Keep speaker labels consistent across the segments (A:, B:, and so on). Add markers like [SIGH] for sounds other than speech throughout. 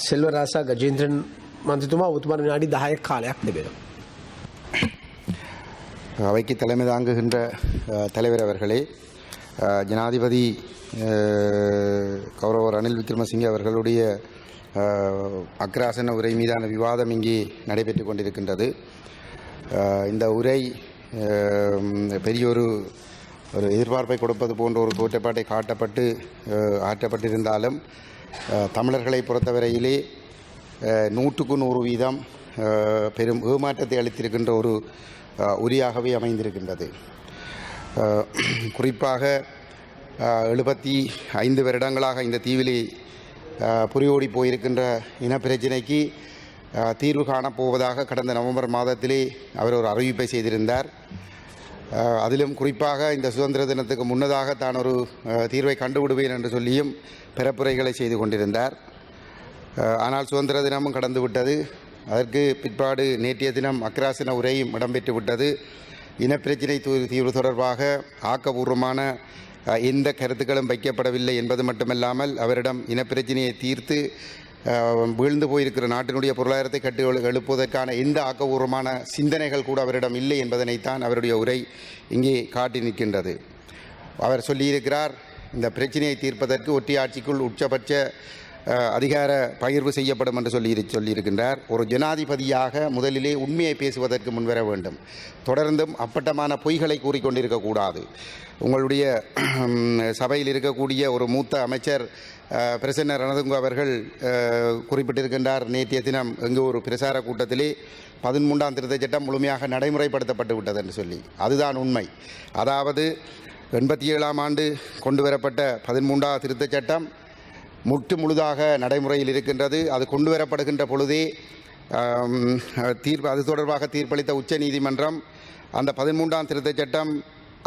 A: සෙල්වරාසා ගජේන්ද්‍රන් මන්ත්‍රතුමා ඔතුමාට විනාඩි 10ක් කාලයක් ලැබෙනවා.
B: அவைக்கு தலைமை தாங்குகின்ற அஹ், தலைவர் அவர்களே அஹ், ஜனாதிபதி அஹ், கௌரவர் ரணில் விக்ரமசிங்கே அவர்களுடைய அஹ், அக்ராசன உரை மீதான விவாதம் இங்கே நடைபெற்று கொண்டிருக்கின்றது அஹ், இந்த உரை அஹ், பெரிய ஒரு ஒரு எதிர்பார்ப்பை கொடுப்பது போன்ற ஒரு தோற்றப்பாட்டை காட்டப்பட்டு அஹ், ஆற்றப்பட்டிருந்தாலும் அஹ், தமிழர்களை பொறுத்தவரையிலே நூற்றுக்கு நூறு வீதம் பெரும் ஏமாற்றத்தை அளித்திருக்கின்ற ஒரு உரியாகவே அமைந்திருக்கின்றது. குறிப்பாக எழுபத்தி ஐந்து வருடங்களாக இந்த தீவிலே புரியோடி போயிருக்கின்ற இனப்பிரச்சினைக்கு தீர்வு காணப்போவதாக கடந்த நவம்பர் மாதத்திலே அவர் ஒரு அறிவிப்பை செய்திருந்தார். அதிலும் குறிப்பாக இந்த சுதந்திர தினத்துக்கு முன்னதாக தான் ஒரு தீர்வை கண்டுவிடுவேன் என்று சொல்லியும் பிறப்புரைகளை செய்து கொண்டிருந்தார். ஆனால் சுதந்திர தினமும் கடந்து விட்டது. அதற்கு பிற்பாடு நேற்றைய தினம் அக்ராசன உரையும் இடம்பெற்று விட்டது. இனப்பிரச்சினை தூ- தீர்வு தொடர்பாக ஆக்கபூர்வமான எந்த கருத்துக்களும் வைக்கப்படவில்லை என்பது மட்டுமல்லாமல் அவரிடம் இனப்பிரச்சினையை தீர்த்து வீழ்ந்து போயிருக்கிற நாட்டினுடைய பொருளாதாரத்தை கட்டி எழுப்புவதற்கான எந்த ஆக்கபூர்வமான சிந்தனைகள் கூட அவரிடம் இல்லை என்பதனைத்தான் அவருடைய உரை இங்கே காட்டி நிற்கின்றது. அவர் சொல்லியிருக்கிறார் இந்த பிரச்சனையை தீர்ப்பதற்கு ஒற்றையாட்சிக்குள் உச்சபட்ச அதிகார பகிர்வு செய்யப்படும் என்று சொல்லி சொல்லியிருக்கின்றார். ஒரு ஜனாதிபதியாக முதலிலே உண்மையை பேசுவதற்கு முன்வர வேண்டும். தொடர்ந்தும் அப்பட்டமான பொய்களை கூறிக்கொண்டிருக்கக்கூடாது உங்களுடைய சபையில் இருக்கக்கூடிய ஒரு மூத்த அமைச்சர் பிரசன்ன ரணதுங்க அவர்கள் குறிப்பிட்டிருக்கின்றார். நேற்றைய தினம் எங்கே ஒரு பிரசார கூட்டத்திலே பதிமூன்றாம் திருத்த சட்டம் முழுமையாக நடைமுறைப்படுத்தப்பட்டு விட்டது என்று சொல்லி. அதுதான் உண்மை. அதாவது எண்பத்தி ஏழாம் ஆண்டு கொண்டு வரப்பட்ட பதிமூன்றாம் திருத்தச் சட்டம் முற்று முழுதாக நடைமுறையில் இருக்கின்றது. அது கொண்டு வரப்படுகின்ற பொழுதே தீர்ப்பு அது தொடர்பாக தீர்ப்பளித்த உச்ச நீதிமன்றம் அந்த பதிமூன்றாம் திருத்தச் சட்டம்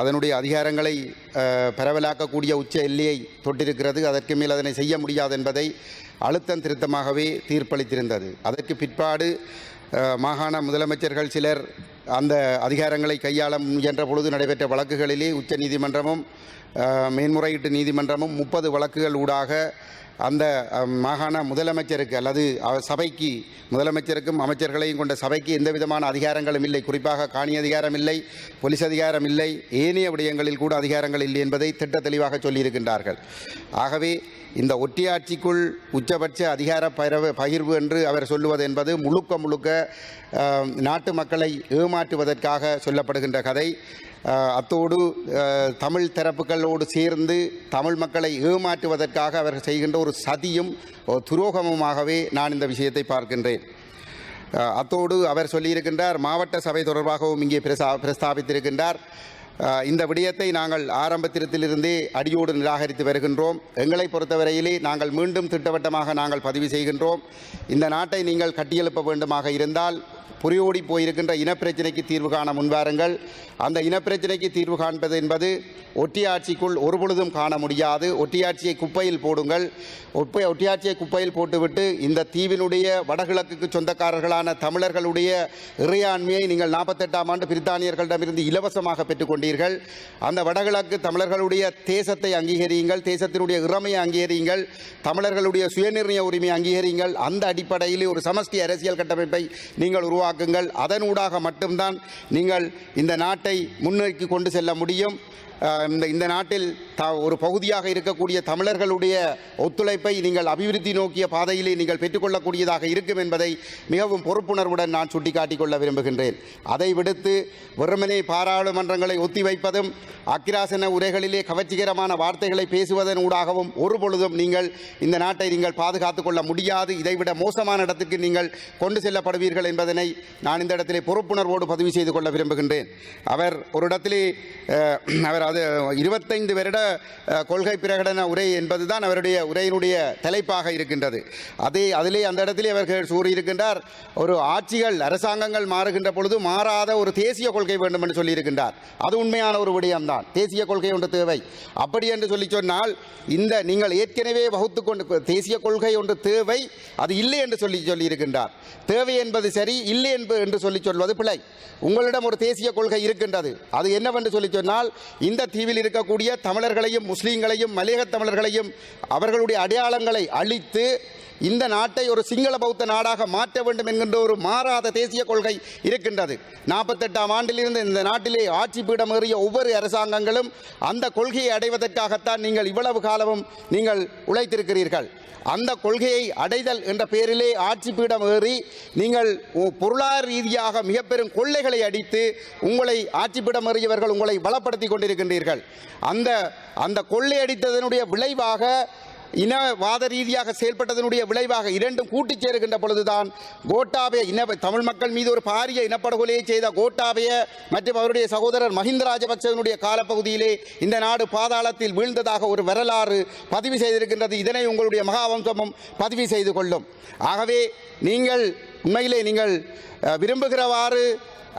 B: அதனுடைய அதிகாரங்களை பரவலாக்கக்கூடிய உச்ச எல்லையை தொட்டிருக்கிறது. அதற்கு மேல் அதனை செய்ய முடியாது என்பதை அழுத்தம் திருத்தமாகவே தீர்ப்பளித்திருந்தது. அதற்கு பிற்பாடு மாகாண முதலமைச்சர்கள் சிலர் அந்த அதிகாரங்களை கையாள முயன்ற பொழுது நடைபெற்ற வழக்குகளிலே உச்ச நீதிமன்றமும் மேன்முறையீட்டு நீதிமன்றமும் முப்பது வழக்குகள் ஊடாக அந்த மாகாண முதலமைச்சருக்கு அல்லது அவர் சபைக்கு முதலமைச்சருக்கும் அமைச்சர்களையும் கொண்ட சபைக்கு எந்த விதமான அதிகாரங்களும் இல்லை. குறிப்பாக காணி அதிகாரம் இல்லை போலீஸ் அதிகாரம் இல்லை ஏனைய விடயங்களில் கூட அதிகாரங்கள் இல்லை என்பதை திட்ட தெளிவாக சொல்லியிருக்கின்றார்கள். ஆகவே இந்த ஒட்டியாட்சிக்குள் உச்சபட்ச அதிகார பரவ பகிர்வு என்று அவர் சொல்லுவது என்பது முழுக்க முழுக்க நாட்டு மக்களை ஏமாற்றுவதற்காக சொல்லப்படுகின்ற கதை. அத்தோடு தமிழ் தரப்புகளோடு சேர்ந்து தமிழ் மக்களை ஏமாற்றுவதற்காக அவர் செய்கின்ற ஒரு சதியும் துரோகமுமாகவே நான் இந்த விஷயத்தை பார்க்கின்றேன். அத்தோடு அவர் சொல்லியிருக்கின்றார் மாவட்ட சபை தொடர்பாகவும் இங்கே பிரசா பிரஸ்தாபித்திருக்கின்றார். இந்த விடயத்தை நாங்கள் ஆரம்பத்திலிருந்தே அடியோடு நிராகரித்து வருகின்றோம். எங்களை பொறுத்தவரையிலே நாங்கள் மீண்டும் திட்டவட்டமாக நாங்கள் பதிவு செய்கின்றோம். இந்த நாட்டை நீங்கள் கட்டியெழுப்ப வேண்டுமாக இருந்தால் புரியோடி போயிருக்கின்ற இனப்பிரச்சினைக்கு தீர்வு காண முன்வாருங்கள். அந்த இனப்பிரச்சினைக்கு தீர்வு காண்பது என்பது ஒட்டியாட்சிக்குள் ஒருபொழுதும் காண முடியாது. ஒட்டியாட்சியை குப்பையில் போடுங்கள். ஒப்பை ஒட்டியாட்சியை குப்பையில் போட்டுவிட்டு இந்த தீவினுடைய வடகிழக்குக்கு சொந்தக்காரர்களான தமிழர்களுடைய இறையாண்மையை நீங்கள் நாற்பத்தெட்டாம் ஆண்டு பிரித்தானியர்களிடமிருந்து இலவசமாக பெற்றுக்கொண்டீர்கள் அந்த வடகிழக்கு தமிழர்களுடைய தேசத்தை அங்கீகரியுங்கள். தேசத்தினுடைய இறமையை அங்கீகரியுங்கள். தமிழர்களுடைய சுயநிர்ணய உரிமையை அங்கீகரியுங்கள். அந்த அடிப்படையில் ஒரு சமஷ்டி அரசியல் கட்டமைப்பை நீங்கள் உருவாக்குங்கள். அதனூடாக மட்டும்தான் நீங்கள் இந்த நாட்டை முன்னோக்கி கொண்டு செல்ல முடியும். இந்த இந்த நாட்டில் த ஒரு பகுதியாக இருக்கக்கூடிய தமிழர்களுடைய ஒத்துழைப்பை நீங்கள் அபிவிருத்தி நோக்கிய பாதையிலே நீங்கள் பெற்றுக்கொள்ளக்கூடியதாக இருக்கும் என்பதை மிகவும் பொறுப்புணர்வுடன் நான் சுட்டிக்காட்டிக் கொள்ள விரும்புகின்றேன். அதை விடுத்து வெறுமனே பாராளுமன்றங்களை ஒத்திவைப்பதும் அக்கிராசன உரைகளிலே கவர்ச்சிகரமான வார்த்தைகளை பேசுவதன் ஊடாகவும் ஒரு பொழுதும் நீங்கள் இந்த நாட்டை நீங்கள் பாதுகாத்துக் கொள்ள முடியாது. இதைவிட மோசமான இடத்துக்கு நீங்கள் கொண்டு செல்லப்படுவீர்கள் என்பதனை நான் இந்த இடத்திலே பொறுப்புணர்வோடு பதிவு செய்து கொள்ள விரும்புகின்றேன். அவர் ஒரு இடத்திலே அவர் அது இருபத்தைந்து வருட கொள்கை பிரகடன உரை என்பது தான் அவருடைய உரையினுடைய தலைப்பாக இருக்கின்றது. அதே அதிலே அந்த இடத்திலே அவர்கள் கூறியிருக்கின்றார் ஒரு ஆட்சிகள் அரசாங்கங்கள் மாறுகின்ற பொழுது மாறாத ஒரு தேசிய கொள்கை வேண்டும் என்று சொல்லியிருக்கின்றார். அது உண்மையான ஒரு விடயம்தான். தேசிய கொள்கை ஒன்று தேவை. அப்படி என்று சொல்லி சொன்னால் இந்த நீங்கள் ஏற்கனவே வகுத்து கொண்டு தேசிய கொள்கை ஒன்று தேவை அது இல்லை என்று சொல்லி சொல்லியிருக்கின்றார். தேவை என்பது சரி இல்லை என்பது என்று சொல்லி சொல்வது பிழை. உங்களிடம் ஒரு தேசிய கொள்கை இருக்கின்றது. அது என்னவென்று சொல்லி சொன்னால் இந்த தீவில் இருக்கக்கூடிய தமிழர்களையும் முஸ்லீம்களையும் மலையக தமிழர்களையும் அவர்களுடைய அடையாளங்களை அழித்து இந்த நாட்டை ஒரு சிங்கள பௌத்த நாடாக மாற்ற வேண்டும் என்கின்ற ஒரு மாறாத தேசிய கொள்கை இருக்கின்றது. நாற்பத்தெட்டாம் ஆண்டிலிருந்து இந்த நாட்டிலே ஆட்சி பீடம் ஏறிய ஒவ்வொரு அரசாங்கங்களும் அந்த கொள்கையை அடைவதற்காகத்தான் நீங்கள் இவ்வளவு காலமும் நீங்கள் உழைத்திருக்கிறீர்கள். அந்த கொள்கையை அடைதல் என்ற பெயரிலே ஆட்சி பீடம் ஏறி நீங்கள் பொருளாதார ரீதியாக மிக பெரும் கொள்ளைகளை அடித்து உங்களை ஆட்சி பீடம் ஏறியவர்கள் உங்களை பலப்படுத்தி கொண்டிருக்கின்றீர்கள். அந்த அந்த கொள்ளையடித்ததனுடைய விளைவாக இனவாத ரீதியாக செயல்பட்டதனுடைய விளைவாக இரண்டும் கூட்டிச் சேருகின்ற பொழுதுதான் கோட்டாபய இன தமிழ் மக்கள் மீது ஒரு பாரிய இனப்படுகொலையை செய்த கோட்டாபய மற்றும் அவருடைய சகோதரர் மஹிந்த ராஜபக்சவனுடைய காலப்பகுதியிலே இந்த நாடு பாதாளத்தில் வீழ்ந்ததாக ஒரு வரலாறு பதிவு செய்திருக்கின்றது. இதனை உங்களுடைய மகாவம்சமும் பதிவு செய்து கொள்ளும். ஆகவே நீங்கள் உண்மையிலே நீங்கள் விரும்புகிறவாறு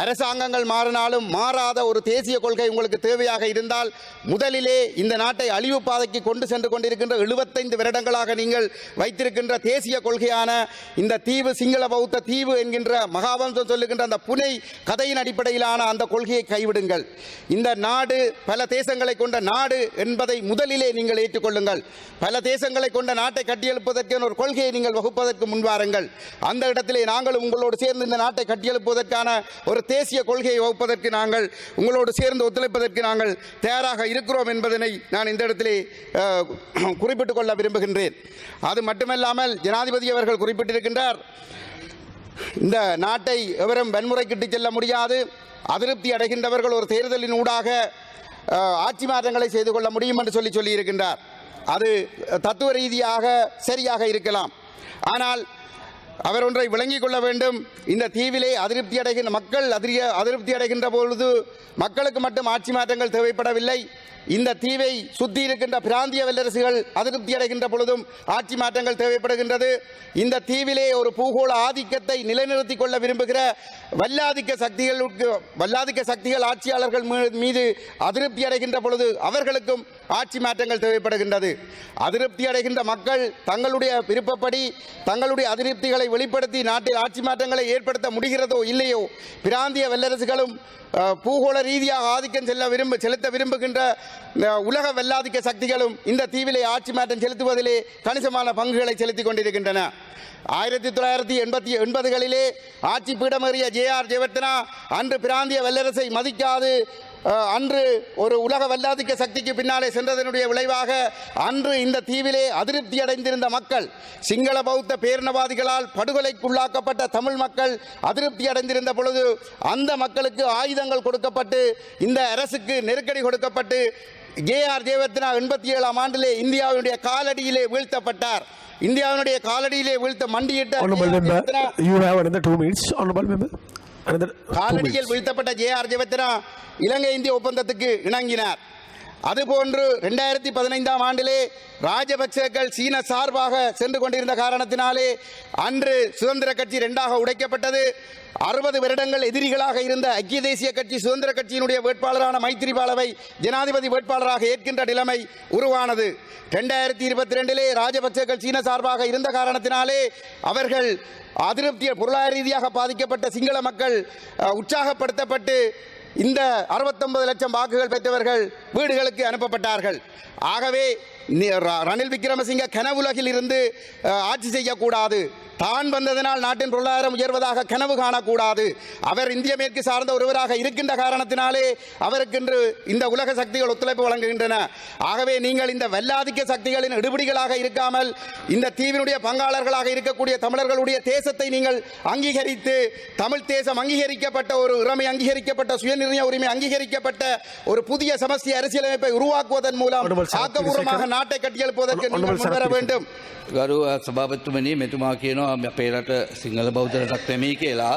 B: அரசாங்கங்கள் மாறினாலும் மாறாத ஒரு தேசிய கொள்கை உங்களுக்கு தேவையாக இருந்தால் முதலிலே இந்த நாட்டை அழிவு பாதைக்கு கொண்டு சென்று கொண்டிருக்கின்ற எழுபத்தைந்து வருடங்களாக நீங்கள் வைத்திருக்கின்ற தேசிய கொள்கையான இந்த தீவு சிங்கள பௌத்த தீவு என்கின்ற மகாவம்சம் சொல்லுகின்ற அந்த புனை கதையின் அடிப்படையிலான அந்த கொள்கையை கைவிடுங்கள். இந்த நாடு பல தேசங்களை கொண்ட நாடு என்பதை முதலிலே நீங்கள் ஏற்றுக்கொள்ளுங்கள். பல தேசங்களை கொண்ட நாட்டை கட்டியெழுப்பதற்கு ஒரு கொள்கையை நீங்கள் வகுப்பதற்கு முன்வாருங்கள் அந்த இடத்திலே நாங்களும் உங்களோடு சேர்ந்து இந்த நாட்டை கட்டியெழுப்புவதற்கான ஒரு தேசிய கொள்கையை வகுப்பதற்கு நாங்கள் உங்களோடு சேர்ந்து ஒத்துழைப்பதற்கு நாங்கள் தயாராக இருக்கிறோம் என்பதனை நான் இந்த இடத்திலே குறிப்பிட்டுக் கொள்ள விரும்புகின்றேன். அது மட்டுமல்லாமல் ஜனாதிபதி அவர்கள் குறிப்பிட்டிருக்கின்றார் இந்த நாட்டை எவரும் வன்முறைக்கிட்டு செல்ல முடியாது அதிருப்தி அடைகின்றவர்கள் ஒரு தேர்தலின் ஊடாக ஆட்சி மாற்றங்களை செய்து கொள்ள முடியும் என்று சொல்லி சொல்லியிருக்கின்றார். அது தத்துவ ரீதியாக சரியாக இருக்கலாம். ஆனால் அவர் ஒன்றை விளங்கிக் கொள்ள வேண்டும். இந்த தீவிலே அதிருப்தி அடைகின்ற மக்கள் அதிரிய அதிருப்தி அடைகின்ற பொழுது மக்களுக்கு மட்டும் ஆட்சி மாற்றங்கள் தேவைப்படவில்லை. இந்த தீவை சுற்றி இருக்கின்ற பிராந்திய வல்லரசுகள் அதிருப்தி அடைகின்ற பொழுதும் ஆட்சி மாற்றங்கள் தேவைப்படுகின்றது. இந்த தீவிலே ஒரு பூகோள ஆதிக்கத்தை நிலைநிறுத்திக் கொள்ள விரும்புகிற வல்லாதிக்க சக்திகள் வல்லாதிக்க சக்திகள் ஆட்சியாளர்கள் மீது அதிருப்தி அடைகின்ற பொழுது அவர்களுக்கும் ஆட்சி மாற்றங்கள் தேவைப்படுகின்றது. அதிருப்தி அடைகின்ற மக்கள் தங்களுடைய விருப்பப்படி தங்களுடைய அதிருப்திகளை வெளிப்படுத்தி நாட்டில் ஆட்சி மாற்றங்களை ஏற்படுத்த முடிகிறதோ இல்லையோ பிராந்திய வல்லரசுகளும் பூகோள ரீதியாக ஆதிக்கம் செல்ல விரும்ப செலுத்த விரும்புகின்ற உலக வெல்லாதிக்க சக்திகளும் இந்த தீவிலே ஆட்சி மாற்றம் செலுத்துவதிலே கணிசமான பங்குகளை செலுத்திக் கொண்டிருக்கின்றன. ஆயிரத்தி தொள்ளாயிரத்தி எண்பத்தி எண்பதுகளிலே ஆட்சி பீடமேறிய ஜே ஆர் ஜெயவர்த்தனா அன்று பிராந்திய வல்லரசை மதிக்காது அன்று ஒரு உலக வல்லாதிக்க சக்திக்கு பின்னாலே சென்றதனுடைய விளைவாக அன்று இந்த தீவிலே அதிருப்தி அடைந்திருந்த மக்கள் சிங்கள பௌத்த பேரினவாதிகளால் படுகொலைக்குள்ளாக்கப்பட்ட தமிழ் மக்கள் அதிருப்தி அடைந்திருந்த பொழுது அந்த மக்களுக்கு ஆயுதங்கள் கொடுக்கப்பட்டு இந்த அரசுக்கு நெருக்கடி கொடுக்கப்பட்டு ஜே ஆர் ஜெயவர்த்தனா எண்பத்தி ஏழாம் ஆண்டிலே இந்தியாவினுடைய காலடியிலே வீழ்த்தப்பட்டார். இந்தியாவினுடைய காலடியிலே வீழ்த்த மண்டியிட்ட காலடியில். வீழ்த்தப்பட்ட ஜே ஆர் ஜெயவர்த்தனா இலங்கை இந்திய ஒப்பந்தத்துக்கு இணங்கினார் அதுபோன்று ரெண்டாயிரத்தி பதினைந்தாம் ஆண்டிலே ராஜபக்சேக்கள் சீன சார்பாக சென்று கொண்டிருந்த காரணத்தினாலே அன்று சுதந்திர கட்சி ரெண்டாக உடைக்கப்பட்டது. அறுபது வருடங்கள் எதிரிகளாக இருந்த ஐக்கிய தேசிய கட்சி சுதந்திர கட்சியினுடைய வேட்பாளரான மைத்திரிபாலவை ஜனாதிபதி வேட்பாளராக ஏற்கின்ற நிலைமை உருவானது. ரெண்டாயிரத்தி இருபத்தி ரெண்டிலே ராஜபக்சேக்கள் சீன சார்பாக இருந்த காரணத்தினாலே அவர்கள் அதிருப்திய பொருளாதார ரீதியாக பாதிக்கப்பட்ட சிங்கள மக்கள் உற்சாகப்படுத்தப்பட்டு இந்த அறுபத்தொன்பது லட்சம் வாக்குகள் பெற்றவர்கள் வீடுகளுக்கு அனுப்பப்பட்டார்கள். ஆகவே ரணில் விக்ரமசிங்க கனவுலகில் இருந்து ஆட்சி செய்யக்கூடாது. தான் வந்ததனால் நாட்டின் பொருளாதாரம் உயர்வதாக கனவு காணக்கூடாது. அவர் இந்திய மேற்கு சார்ந்த ஒருவராக இருக்கின்ற காரணத்தினாலே அவருக்கென்று இந்த உலக சக்திகள் ஒத்துழைப்பு வழங்குகின்றன. ஆகவே நீங்கள் இந்த வல்லாதிக்க சக்திகளின் எடுபிடிகளாக இருக்காமல் இந்த தீவினுடைய பங்காளர்களாக இருக்கக்கூடிய தமிழர்களுடைய தேசத்தை நீங்கள் அங்கீகரித்து தமிழ் தேசம் அங்கீகரிக்கப்பட்ட ஒரு உரிமை அங்கீகரிக்கப்பட்ட சுயநிர்ணய உரிமை அங்கீகரிக்கப்பட்ட ஒரு புதிய சமஸ்தி அரசியலமைப்பை உருவாக்குவதன் மூலம்
A: please,
B: நாட்டை கட்டியெழுப்புவதற்கு
A: Honorable
B: நீங்கள்
A: Sir,
B: முன்வர
A: please.
B: வேண்டும்
C: ගරු සභාපත්තුමනි මෙතුමා කියනවා අපේ රට සිංහල බෞද්ධ රටක් නෙමෙයි කියලා.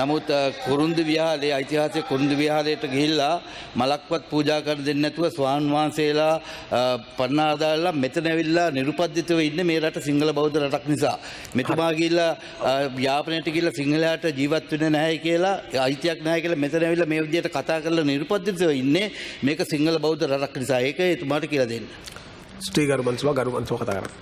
C: නමුත් අ, කුරුන්දු විහාරයේ ඓතිහාසික කුරුන්දු විහාරයට ගිහිල්ලා මලක්වත් පූජා කර දෙන්නේ නැතුව ස්වාන් වහන්සේලා අ, පන්නාදාලා මෙතන ඇවිල්ලා නිරුපද්දිතව ඉන්නේ මේ රට සිංහල බෞද්ධ රටක් නිසා. මෙතුමා ගිහිල්ලා අ, යාපනයට ගිහිල්ලා සිංහලයාට ජීවත් වෙන්න නැහැ කියලා අයිතියක් නැහැ කියලා මෙතන ඇවිල්ලා මේ විදිහට කතා කරලා නිරුපද්දිතව ඉන්නේ මේක සිංහල බෞද්ධ රටක් නිසා. ඒක එතුමාට කියලා දෙන්න.
A: ஸ்ரீ கருமன்சுவா கருமன்சுவா கதாகரம்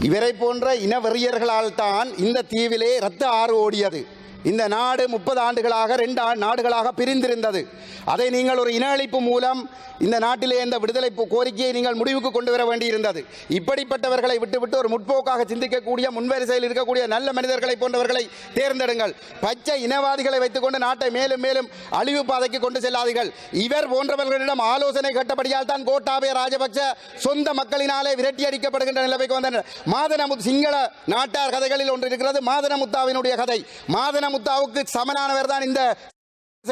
B: இவரை போன்ற இனவெறியர்களால் தான் இந்த தீவிலே ரத்த ஆறு ஓடியது. இந்த நாடு முப்பது ஆண்டுகளாக ரெண்டு நாடுகளாக பிரிந்திருந்தது. அதை நீங்கள் ஒரு இன அழிப்பு மூலம் இந்த நாட்டிலே இந்த விடுதலை கோரிக்கையை நீங்கள் முடிவுக்கு கொண்டு வர வேண்டியிருந்தது. இப்படிப்பட்டவர்களை விட்டுவிட்டு ஒரு முற்போக்காக சிந்திக்கக்கூடிய முன்வரிசையில் இருக்கக்கூடிய நல்ல மனிதர்களை போன்றவர்களை தேர்ந்தெடுங்கள். பச்சை இனவாதிகளை வைத்துக்கொண்டு நாட்டை மேலும் மேலும் அழிவு பாதைக்கு கொண்டு செல்லாதீர்கள். இவர் போன்றவர்களிடம் ஆலோசனை கட்டபடியால் தான் கோட்டாபய ராஜபக்ச சொந்த மக்களினாலே விரட்டி அடிக்கப்படுகின்ற நிலைமைக்கு வந்தனர். மாதனமுத் சிங்கள நாட்டார் கதைகளில் ஒன்று இருக்கிறது மாதனமுத்தாவினுடைய கதை. முத்தாவுக்கு சமனானவர் தான் இந்த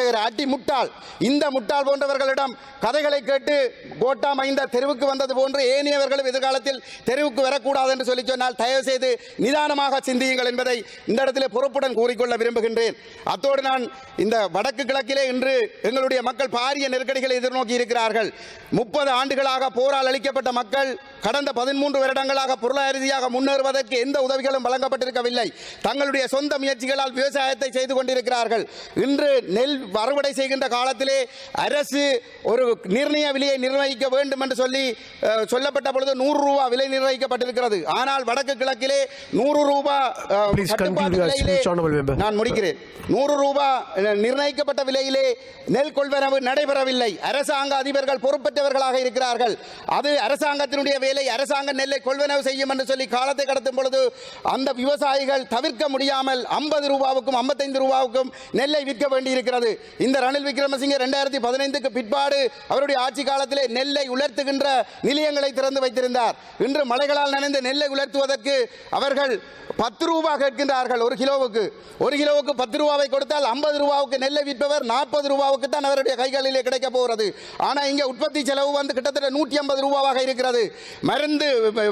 B: அடி முட்டாள். இந்த முட்டாள் போன்றவர்களிடம் கதைகளை கேட்டு கோட்டா மைந்த தெருவுக்கு வந்தது போன்று ஏனையவர்களும் எதிர்காலத்தில் தெருவுக்கு வரக்கூடாது என்று சொல்லி சொன்னால் தயவு செய்து நிதானமாக சிந்தியுங்கள் என்பதை இந்த இடத்திலே பொறுப்புடன் கூறிக்கொள்ள விரும்புகின்றேன். அத்தோடு நான் இந்த வடக்கு கிழக்கிலே இன்று எங்களுடைய மக்கள் பாரிய நெருக்கடிகளை எதிர்நோக்கி இருக்கிறார்கள். முப்பது ஆண்டுகளாக போரால் அளிக்கப்பட்ட மக்கள் கடந்த பதிமூன்று வருடங்களாக பொருளாதார ரீதியாக முன்னேறுவதற்கு எந்த உதவிகளும் வழங்கப்பட்டிருக்கவில்லை. தங்களுடைய சொந்த முயற்சிகளால் விவசாயத்தை செய்து கொண்டிருக்கிறார்கள். இன்று நெல் அறுவடை செய்கின்ற காலத்திலே அரசு ஒரு நிர்ணய விலையை நிர்ணயிக்க வேண்டும் என்று சொல்லி சொல்லப்பட்ட பொழுது நூறு ரூபா விலை நிர்ணயிக்கப்பட்டிருக்கிறது. ஆனால் வடக்கு கிழக்கிலே நூறு ரூபா. நான் முடிக்கிறேன். நூறு அஹ், நிர்ணயிக்கப்பட்ட விலையிலே நெல் கொள்வனவு நடைபெறவில்லை. அரசாங்க அதிபர்கள் பொறுப்பற்றவர்களாக இருக்கிறார்கள். அது அரசாங்கத்தினுடைய வேலை. அரசாங்கம் நெல்லை கொள்வனவு செய்யும் என்று சொல்லி காலத்தை கடத்தும் பொழுது அந்த விவசாயிகள் தவிர்க்க முடியாமல் ஐம்பது ரூபாவுக்கும் ஐம்பத்தைந்து ரூபாவுக்கும் நெல்லை விற்க வேண்டியிருக்கிறது. இந்த ரணில் விக்ரமசிங்கே ரெண்டாயிரத்தி பதினைந்துக்கு பிற்பாடு அவருடைய ஆட்சி காலத்திலே நெல்லை உலர்த்துகின்ற நிலையங்களை திறந்து வைத்திருந்தார். இன்று மலைகளால் நனைந்த நெல்லை உலர்த்துவதற்கு அவர்கள் பத்து ரூபா கேட்கின்றார்கள் ஒரு கிலோவுக்கு. ஒரு கிலோவுக்கு பத்து ரூபாவை கொடுத்தால் ஐம்பது ரூபாவுக்கு நெல்லை விற்பவர் நாற்பது ரூபாவுக்கு தான் அவருடைய கைகளிலே கிடைக்க போகிறது. ஆனால் இங்கே உற்பத்தி செலவு வந்து கிட்டத்தட்ட நூற்றி ஐம்பது ரூபாவாக இருக்கிறது. மருந்து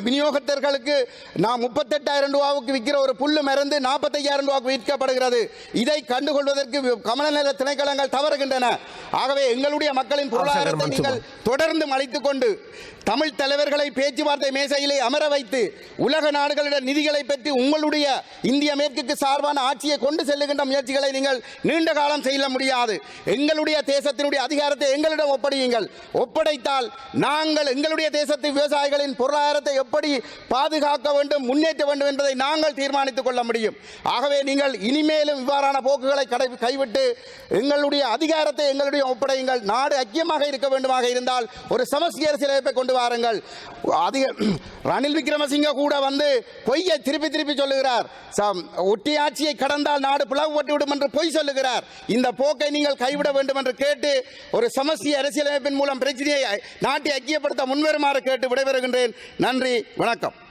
B: விநியோகத்தர்களுக்கு நான் முப்பத்தெட்டாயிரம் ரூபாவுக்கு விற்கிற ஒரு புல்லு மருந்து நாற்பத்தையாயிரம் ரூபாவுக்கு விற்கப்படுகிறது. இதை கண்டுகொள்வதற்கு கமலநல திணைக்களங்கள் தவறுகின்றன. ஆகவே எங்களுடைய மக்களின் பொருளாதாரத்தை. நீங்கள் தொடர்ந்து மலைத்துக் கொண்டு தமிழ் தலைவர்களை பேச்சுவார்த்தை மேசையிலே அமர வைத்து உலக நாடுகளிடம் நிதிகளை பெற்று உங்களுடைய இந்திய மேற்குக்கு சார்பான ஆட்சியை கொண்டு செல்லுகின்ற முயற்சிகளை நீங்கள் நீண்ட காலம் செய்ய முடியாது. எங்களுடைய தேசத்தினுடைய அதிகாரத்தை எங்களிடம் ஒப்படையுங்கள். ஒப்படைத்தால் நாங்கள் எங்களுடைய தேசத்து விவசாயிகளின் பொருளாதாரத்தை எப்படி பாதுகாக்க வேண்டும் முன்னேற்ற வேண்டும் என்பதை நாங்கள் தீர்மானித்துக் கொள்ள முடியும். ஆகவே நீங்கள் இனிமேலும் இவ்வாறான போக்குகளை கடை கைவிட்டு எங்களுடைய அதிகாரத்தை எங்களுடைய ஒப்படையுங்கள். நாடு ஐக்கியமாக இருக்க வேண்டுமாக இருந்தால் ஒரு சமஸ்டி அரசியலமைப்பை கொண்டு வாருங்கள். அதிக [CLEARS THROAT] ரணில் விக்ரமசிங்க கூட வந்து பொய்யை திருப்பி திருப்பி சொல்லுகிறார். சம்- ஒட்டி ஆட்சியை கடந்தால் நாடு பிளவுபட்டு விடும் என்று பொய் சொல்லுகிறார். இந்த போக்கை நீங்கள் கைவிட வேண்டும் என்று கேட்டு ஒரு சமஸ்டி அரசியலமைப்பின் மூலம் பிரச்சனையை நாட்டை ஐக்கியப்படுத்த முன்வருமாறு கேட்டு விடைபெறுகின்றேன். நன்றி வணக்கம்.